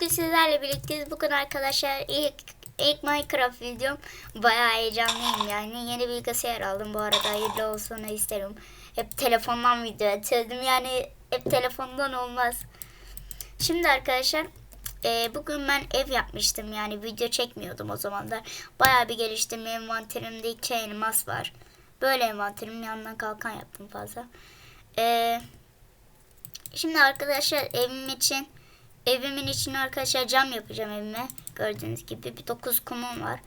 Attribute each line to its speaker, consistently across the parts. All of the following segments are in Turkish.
Speaker 1: bugün sizlerle birlikteyiz. Bugün arkadaşlar ilk, ilk Minecraft videom. Bayağı heyecanlıyım yani. Yeni bilgisayar aldım bu arada. Hayırlı olsun isterim. Hep telefondan video atıyordum. Yani hep telefondan olmaz. Şimdi arkadaşlar e, bugün ben ev yapmıştım. Yani video çekmiyordum o zamanlar. Bayağı bir geliştim. Envanterimde iki elmas var. Böyle envanterim yanından kalkan yaptım fazla. Eee Şimdi arkadaşlar evim için evimin için arkadaşlar cam yapacağım evime. Gördüğünüz gibi bir 9 kumum var.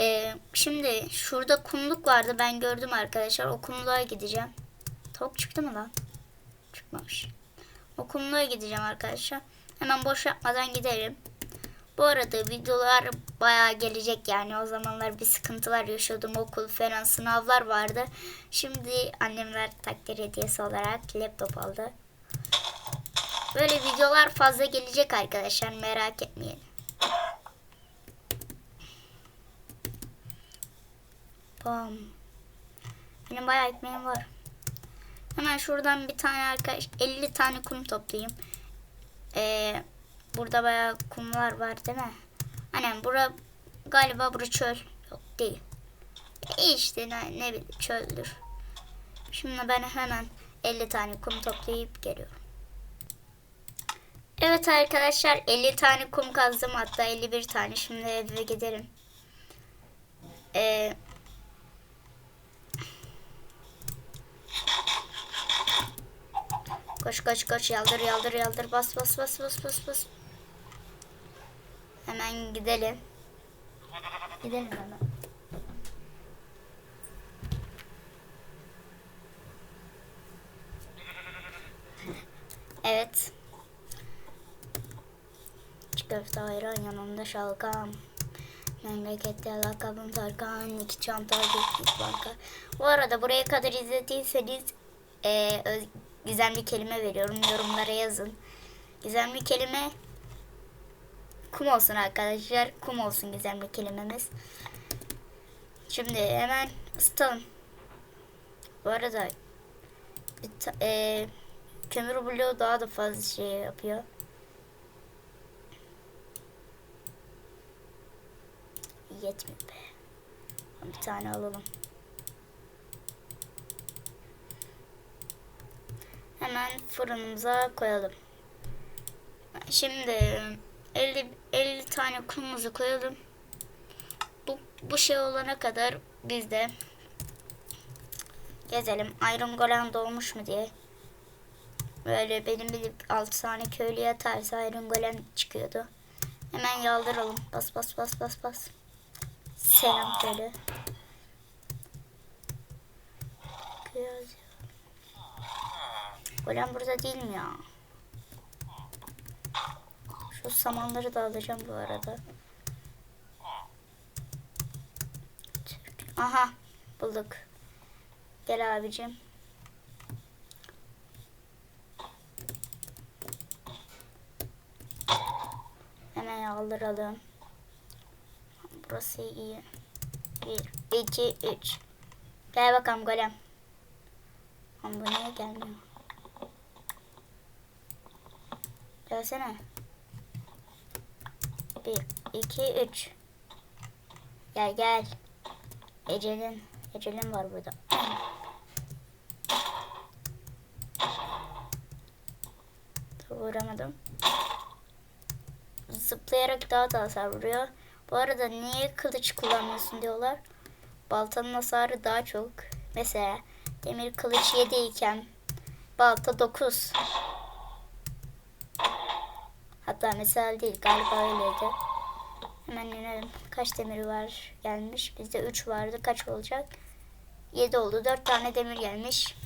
Speaker 1: Ee, şimdi şurada kumluk vardı ben gördüm arkadaşlar. O kumluğa gideceğim. Tavuk çıktı mı lan? Çıkmamış. O kumluğa gideceğim arkadaşlar. Hemen boş yapmadan giderim. Bu arada videolar bayağı gelecek yani o zamanlar bir sıkıntılar yaşıyordum okul falan sınavlar vardı. Şimdi annemler takdir hediyesi olarak laptop aldı. Böyle videolar fazla gelecek arkadaşlar merak etmeyin. Bam. Benim bayağı ekmeğim var. Hemen şuradan bir tane arkadaş 50 tane kum toplayayım. Eee Burada bayağı kumlar var değil mi? Aynen bura galiba bura çöl. Yok değil. E işte ne, ne bileyim çöldür. Şimdi ben hemen 50 tane kum toplayıp geliyorum. Evet arkadaşlar 50 tane kum kazdım hatta 51 tane şimdi eve giderim. Ee, koş koş koş yaldır yaldır yaldır bas bas bas bas bas bas. Hemen gidelim. Gidelim hemen. Evet. Çiğ köfte ayran yanında şalgam. Memlekette lakabım Tarkan. iki çanta geçtik banka. Bu arada buraya kadar izlediyseniz e, öz, gizemli kelime veriyorum. Yorumlara yazın. Gizemli kelime kum olsun arkadaşlar. Kum olsun gizemli kelimemiz. Şimdi hemen ısıtalım. Bu arada bir e, kömür bloğu daha da fazla şey yapıyor. Yetmiyor be. Bir tane alalım. Hemen fırınımıza koyalım. Şimdi 50 50 tane kumumuzu koyalım. Bu bu şey olana kadar biz de gezelim. Iron Golem doğmuş mu diye. Böyle benim bilip 6 tane köylü yatarsa Iron Golem çıkıyordu. Hemen yaldıralım. Bas bas bas bas bas. Selam köylü. Biraz. Golem burada değil mi ya? Şu samanları da alacağım bu arada. Aha bulduk. Gel abicim. Hemen aldıralım. İyi. Bir, iki, üç. Gel bakalım golem. Ama bu niye gelmiyor? Gelsene. Bir, iki, üç. Gel gel. Ecelin. Ecelin var burada. Vuramadım. Zıplayarak daha da hasar vuruyor. Bu arada niye kılıç kullanmıyorsun diyorlar. Baltanın hasarı daha çok. Mesela demir kılıç 7 iken balta 9. Hatta mesela değil galiba öyleydi. Hemen inelim. Kaç demir var gelmiş? Bizde 3 vardı. Kaç olacak? 7 oldu. 4 tane demir gelmiş.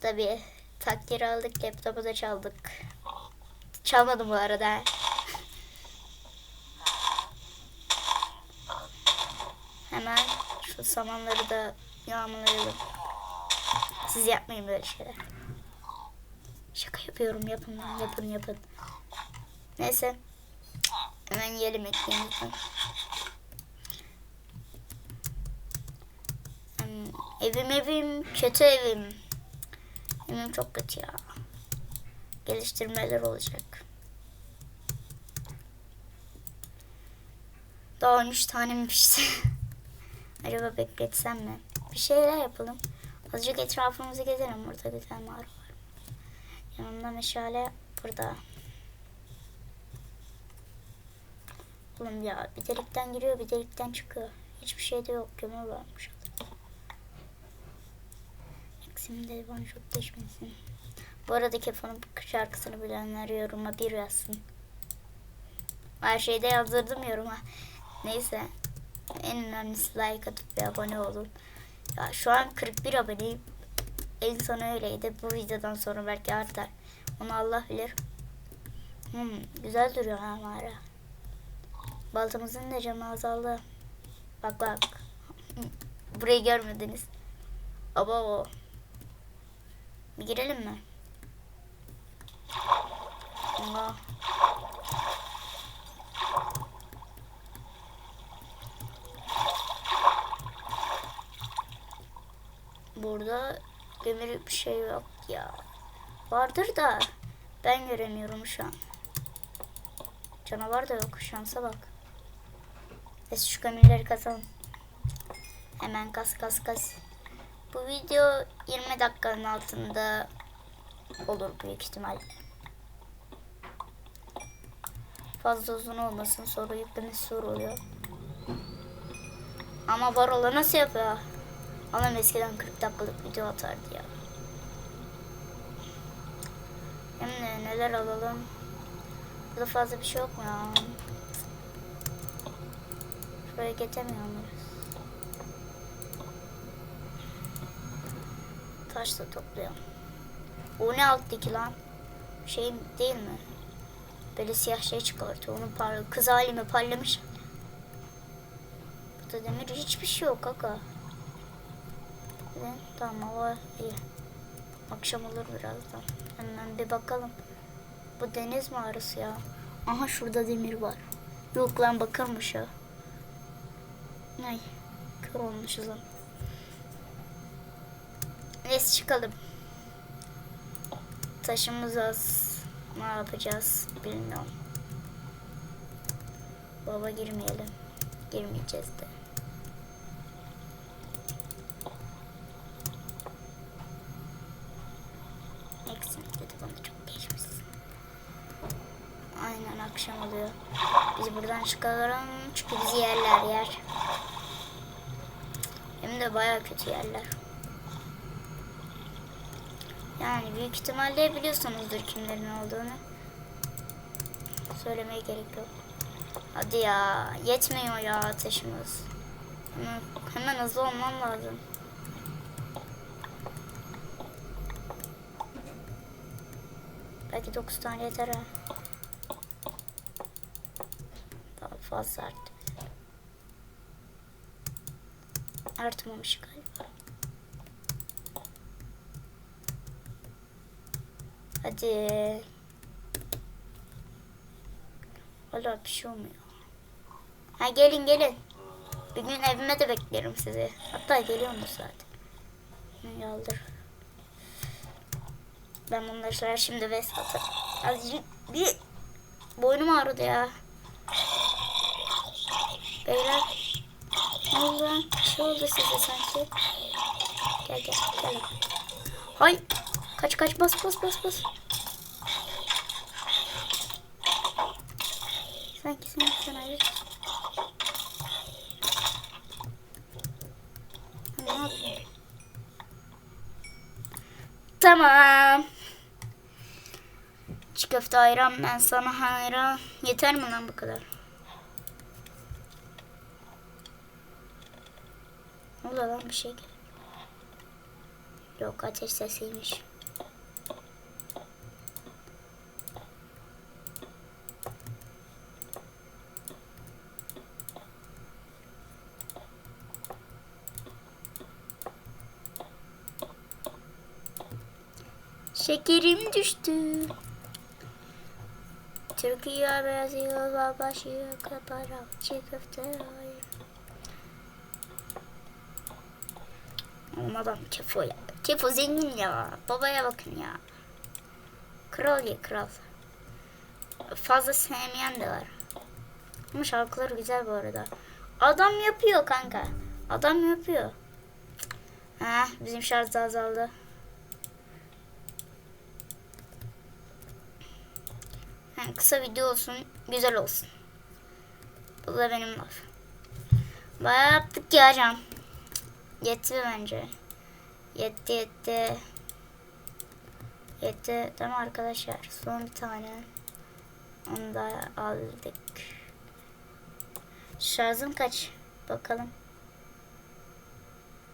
Speaker 1: Tabii takdir aldık. Laptopu da çaldık. Çalmadım bu arada. Hemen şu samanları da yağmalayalım. Siz yapmayın böyle şeyler. Şaka yapıyorum. Yapın yapın yapın. Neyse. Hemen yiyelim ekmeğimizi. Hmm, Evim evim kötü evim. Evim çok kötü ya. geliştirmeler olacak. Daha 13 tane mi pişti? Acaba bekletsem mi? Bir şeyler yapalım. Azıcık etrafımızı gezelim. Burada güzel mağara var. Yanımda meşale burada. Oğlum ya bir delikten giriyor bir delikten çıkıyor. Hiçbir şey de yok. Kömür varmış. Eksimde bana çok geçmesin. Bu arada Kefo'nun şarkısını bilenler yoruma bir yazsın. Her şeyde yazdırdım yoruma. Neyse. En önemlisi like atıp bir abone olun. Ya şu an 41 aboneyim. En son öyleydi. Bu videodan sonra belki artar. Onu Allah bilir. Hmm, güzel duruyor ha mağara. Baltamızın da camı azaldı. Bak bak. Burayı görmediniz. Aba o. Bir girelim mi? Allah. Burada demir bir şey yok ya. Vardır da ben göremiyorum şu an. Canavar da yok. Şansa bak. Neyse şu kömürleri kazalım. Hemen kas kas kas. Bu video 20 dakikanın altında olur büyük ihtimal. Fazla uzun olmasın sonra yüklemesi zor oluyor. Ama Barola nasıl yapıyor? Adam eskiden 40 dakikalık video atardı ya. Hem neler alalım? Burada fazla bir şey yok mu ya? Şuraya geçemiyor muyuz? Taş da toplayalım. O ne alttaki lan? Şey değil mi? Böyle siyah şey çıkartıyor. Onun parlı. Kız halime parlamış. Burada demir hiçbir şey yok kaka. Evet, tamam hava iyi. Akşam olur birazdan. Hemen bir bakalım. Bu deniz mağarası ya. Aha şurada demir var. Yok lan bakırmış ya. Ay kör olmuşuz. Neyse çıkalım. Taşımız az. Ne yapacağız bilmiyorum. Baba girmeyelim. Girmeyeceğiz de. Eksim dedi bana çok geçmişsin. Aynen akşam oluyor. Biz buradan çıkalım çünkü bizi yerler yer. Hem de baya kötü yerler. Yani büyük ihtimalle biliyorsunuzdur kimlerin olduğunu. Söylemeye gerek yok. Hadi ya yetmiyor ya ateşimiz. Hemen, hemen hızlı olmam lazım. Belki 9 tane yeter ha. Daha fazla arttı. Artmamış galiba. Hadi. Valla bir şey olmuyor. Ha gelin gelin. Bir gün evime de beklerim sizi. Hatta geliyorsunuz zaten. Ne yaldır. Ben bunları şimdi vest atarım. Azıcık bir boynum ağrıdı ya. Beyler. Ne oldu lan? Size sanki. Gel gel gel. Hay. Kaç kaç bas bas bas bas. Sanki sen sen yapayım? Tamam. Çiğ köfte ayran ben sana hayran. Yeter mi lan bu kadar? Lan bir şey. Yok ateş sesiymiş. Şekerim düştü. Türkiye beyaz yıla başı kaparak çiğ köfte Oğlum adam kefo ya. Kefo zengin ya. Babaya bakın ya. Kral ye kral. Fazla sevmeyen de var. Ama şarkıları güzel bu arada. Adam yapıyor kanka. Adam yapıyor. Ha, bizim şarj da azaldı. Yani kısa video olsun, güzel olsun. Bu da benim laf. Bayağı yaptık ya Can. Yetti bence. Yetti yetti. Yetti. Tamam arkadaşlar. Son bir tane. Onu da aldık. Şarjım kaç? Bakalım.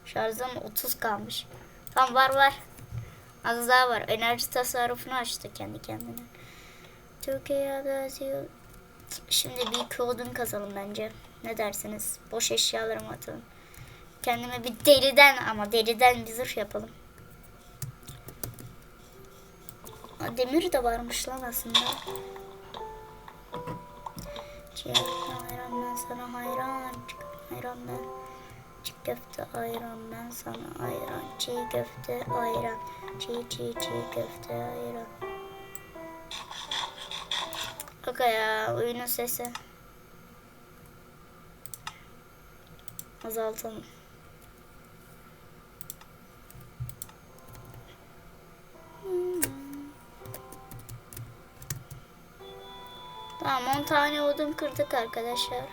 Speaker 1: Şarjım 30 kalmış. Tamam var var. Az daha var. Enerji tasarrufunu açtı kendi kendine. Türkiye'de Şimdi bir iki odun kazalım bence. Ne dersiniz? Boş eşyalarımı atalım. Kendime bir deriden ama deriden bir zırh yapalım. Demir de varmış lan aslında. Çiğ hayran ben sana hayran. Hayran ben. Çiğ köfte ayran ben sana ayran. Çiğ köfte ayran. Çiğ çiğ çiğ köfte ayran. Bak ya oyunun sesi. Azaltalım. Tamam 10 tane odun kırdık arkadaşlar.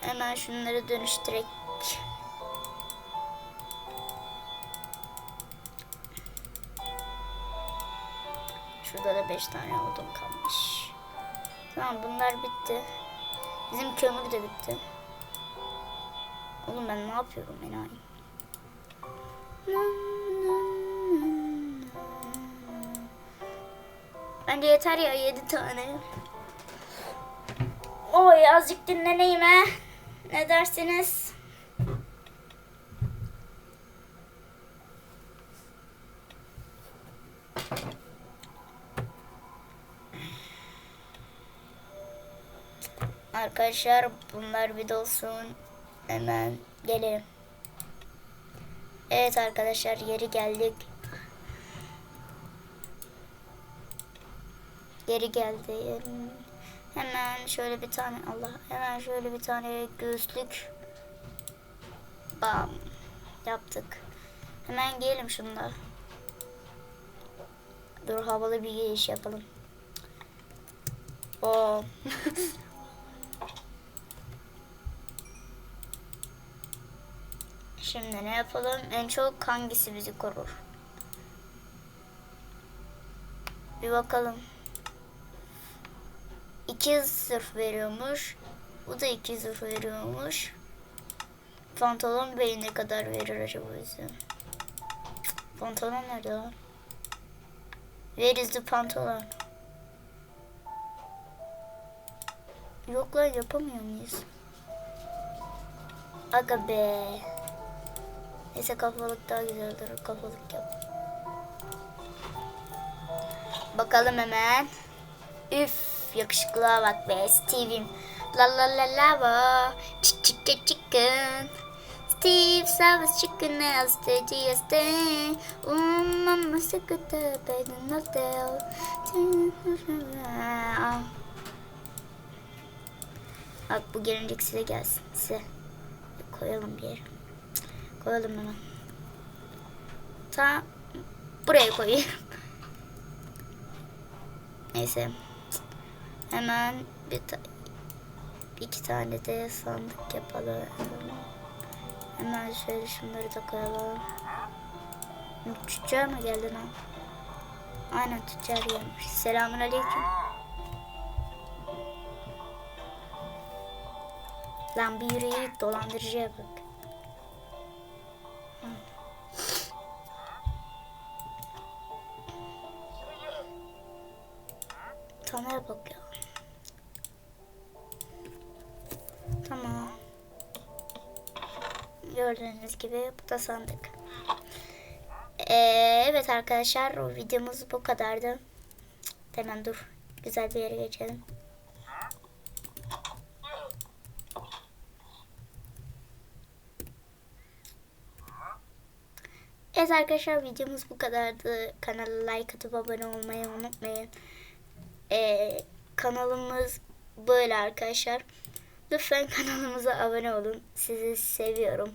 Speaker 1: Hemen şunları dönüştürek. Şurada da 5 tane odun kalmış. Tamam bunlar bitti. Bizim kömür de bitti. Oğlum ben ne yapıyorum enayi? Bence yeter ya 7 tane. Oy azıcık dinleneyim he. Ne dersiniz? Arkadaşlar bunlar bir dolsun. Hemen gelelim. Evet arkadaşlar yeri geldik. Geri geldi. Hemen şöyle bir tane Allah hemen şöyle bir tane göğüslük bam yaptık. Hemen giyelim şunda. Dur havalı bir giriş yapalım. O Şimdi ne yapalım? En çok hangisi bizi korur? Bir bakalım. İki zırh veriyormuş. Bu da iki zırh veriyormuş. Pantolon bey ne kadar verir acaba bize? Pantolon nerede lan? Where is pantolon? Yok lan yapamıyor muyuz? Aga be. Neyse kafalık daha güzel olur. Kafalık yap. Bakalım hemen. Üf yakışıklığa bak be Steve'im. La la la la la. Chick chick chicken. Steve Savas chicken as the GSD. Um mama beden hotel. Bak bu gelincik size gelsin. Size koyalım bir yere. Koyalım hemen. Ta buraya koyayım. Neyse. Hemen bir ta iki tane de sandık yapalım. Hemen şöyle şunları da koyalım. Tüccar mı geldi lan? Aynen tüccar gelmiş. Selamun aleyküm. Lan bir yürüyü dolandırıcıya bak. Gibi bu da sandık. Ee, evet arkadaşlar o videomuz bu kadardı. Hemen dur. Güzel bir yere geçelim. Evet arkadaşlar videomuz bu kadardı. Kanala like atıp abone olmayı unutmayın. Ee, kanalımız böyle arkadaşlar. Lütfen kanalımıza abone olun. Sizi seviyorum.